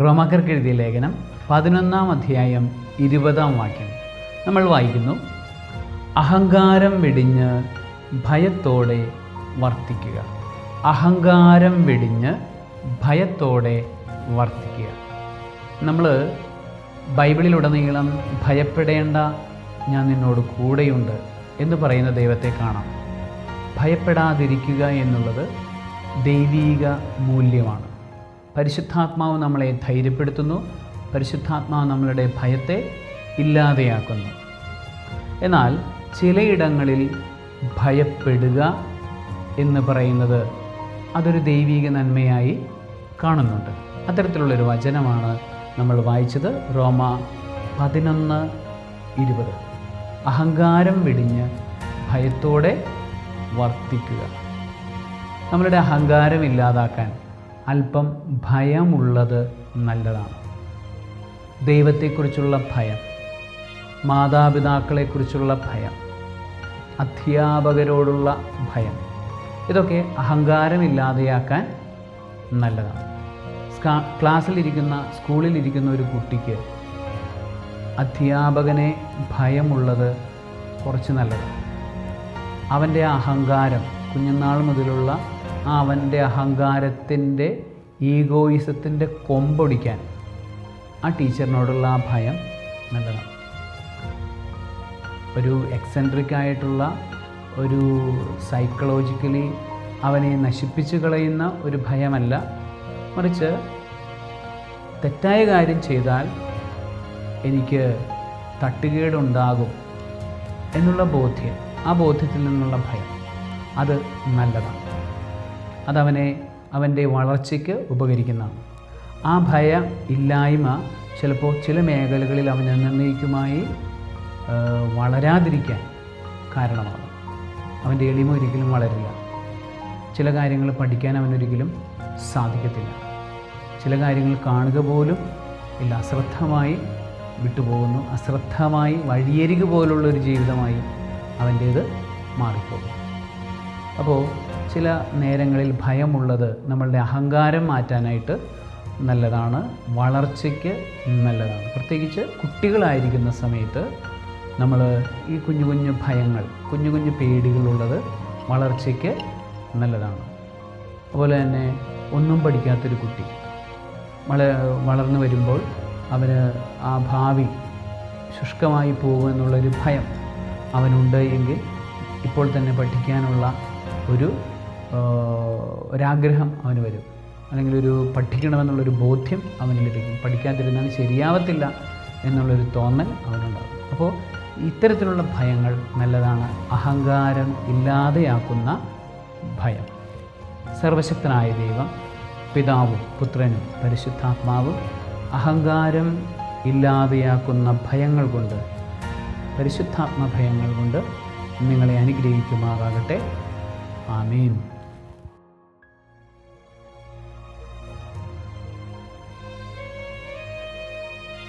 റോമാക്കർക്ക് എഴുതിയ ലേഖനം പതിനൊന്നാം അധ്യായം ഇരുപതാം വാക്യം. നമ്മൾ വായിക്കുന്നു. അഹങ്കാരം വെടിഞ്ഞ് ഭയത്തോടെ വർത്തിക്കുക. അഹങ്കാരം വെടിഞ്ഞ് ഭയത്തോടെ വർത്തിക്കുക. നമ്മൾ ബൈബിളിലുടനീളം ഭയപ്പെടേണ്ട ഞാൻ നിന്നോട് കൂടെയുണ്ട് എന്ന് പറയുന്ന ദൈവത്തെ കാണാം. ഭയപ്പെടാതിരിക്കുക എന്നുള്ളത് ദൈവീക മൂല്യമാണ്. പരിശുദ്ധാത്മാവ് നമ്മളെ ധൈര്യപ്പെടുത്തുന്നു പരിശുദ്ധാത്മാവ് നമ്മളുടെ ഭയത്തെ ഇല്ലാതെയാക്കുന്നു. എന്നാൽ ചിലയിടങ്ങളിൽ ഭയപ്പെടുക എന്ന് പറയുന്നത് അതൊരു ദൈവീക നന്മയായി കാണുന്നുണ്ട്. അത്തരത്തിലുള്ളൊരു വചനമാണ് നമ്മൾ വായിച്ചത് റോമ പതിനൊന്ന് ഇരുപത്. അഹങ്കാരം വെടിഞ്ഞ് ഭയത്തോടെ വർത്തിക്കുക. നമ്മളുടെ അഹങ്കാരം ഇല്ലാതാക്കാൻ അല്പം ഭയമുള്ളത് നല്ലതാണ്. ദൈവത്തെക്കുറിച്ചുള്ള ഭയം മാതാപിതാക്കളെക്കുറിച്ചുള്ള ഭയം അധ്യാപകരോടുള്ള ഭയം ഇതൊക്കെ അഹങ്കാരമില്ലാതെയാക്കാൻ നല്ലതാണ്. സ്കാ ക്ലാസ്സിലിരിക്കുന്ന സ്കൂളിലിരിക്കുന്ന ഒരു കുട്ടിക്ക് അധ്യാപകനെ ഭയമുള്ളത് കുറച്ച് നല്ലതാണ്. അവന്റെ അഹങ്കാരം കുഞ്ഞുനാൾ മുതലുള്ള അവന്റെ അഹങ്കാരത്തിന്റെ ഈഗോയിസത്തിന്റെ കൊമ്പൊടിക്കാൻ ആ ടീച്ചറിനോടുള്ള ആ ഭയം നല്ലതാണ്. ഒരു എക്സെൻട്രിക് ആയിട്ടുള്ള ഒരു സൈക്കോളജിക്കലി അവനെ നശിപ്പിച്ചു കളയുന്ന ഒരു ഭയമല്ല. മറിച്ച് തെറ്റായ കാര്യം ചെയ്താൽ എനിക്ക് തട്ടുകേടുണ്ടാകും എന്നുള്ള ബോധ്യം ആ ബോധ്യത്തിൽ നിന്നുള്ള ഭയം അത് നല്ലതാണ്. അതവനെ അവന്റെ വളർച്ചയ്ക്ക് ഉപകരിക്കുന്ന. ആ ഭയ ഇല്ലായ്മ ചിലപ്പോൾ ചില മേഖലകളിൽ അവൻ എന്നേക്കുമായി വളരാതിരിക്കാൻ കാരണമാണ് അവന്റെ എളിമ ഒരിക്കലും വളരില്ല. ചില കാര്യങ്ങൾ പഠിക്കാൻ അവനൊരിക്കലും സാധിക്കത്തില്ല. ചില കാര്യങ്ങൾ കാണുക പോലും ഇല്ല. അശ്രദ്ധമായി വിട്ടുപോകുന്നു. അശ്രദ്ധമായി വഴിയരികു പോലുള്ളൊരു ജീവിതമായി അവന്റേത് മാറിപ്പോകും അപ്പോൾ ചില നേരങ്ങളിൽ ഭയമുള്ളത് നമ്മളുടെ അഹങ്കാരം മാറ്റാനായിട്ട് നല്ലതാണ് വളർച്ചയ്ക്ക് നല്ലതാണ്. പ്രത്യേകിച്ച് കുട്ടികളായിരിക്കുന്ന സമയത്ത് നമ്മൾ ഈ കുഞ്ഞു കുഞ്ഞു ഭയങ്ങൾ കുഞ്ഞു കുഞ്ഞു പേടികളുള്ളത് വളർച്ചയ്ക്ക് നല്ലതാണ്. അതുപോലെ തന്നെ ഒന്നും പഠിക്കാത്തൊരു കുട്ടി വള വളർന്നു വരുമ്പോൾ അവന് ആ ഭാവി ശുഷ്കമായി പോകുമെന്നുള്ളൊരു ഭയം അവനുണ്ട് എങ്കിൽ ഇപ്പോൾ തന്നെ പഠിക്കാനുള്ള ഒരു ഒരാഗ്രഹം അവന് വരും. അല്ലെങ്കിൽ ഒരു പഠിക്കണമെന്നുള്ളൊരു ബോധ്യം അവന് ലഭിക്കും. പഠിക്കാതിരുന്നാൽ ശരിയാവത്തില്ല എന്നുള്ളൊരു തോന്നൽ അവനുണ്ടാകും. അപ്പോൾ ഇത്തരത്തിലുള്ള ഭയങ്ങൾ നല്ലതാണ്. അഹങ്കാരം ഇല്ലാതെയാക്കുന്ന ഭയം. സർവശക്തനായ ദൈവം പിതാവും പുത്രനും പരിശുദ്ധാത്മാവും അഹങ്കാരം ഇല്ലാതെയാക്കുന്ന ഭയങ്ങൾ കൊണ്ട് പരിശുദ്ധാത്മ ഭയങ്ങൾ കൊണ്ട് നിങ്ങളെ അനുഗ്രഹിക്കുമാറാകട്ടെ. ആമീൻ.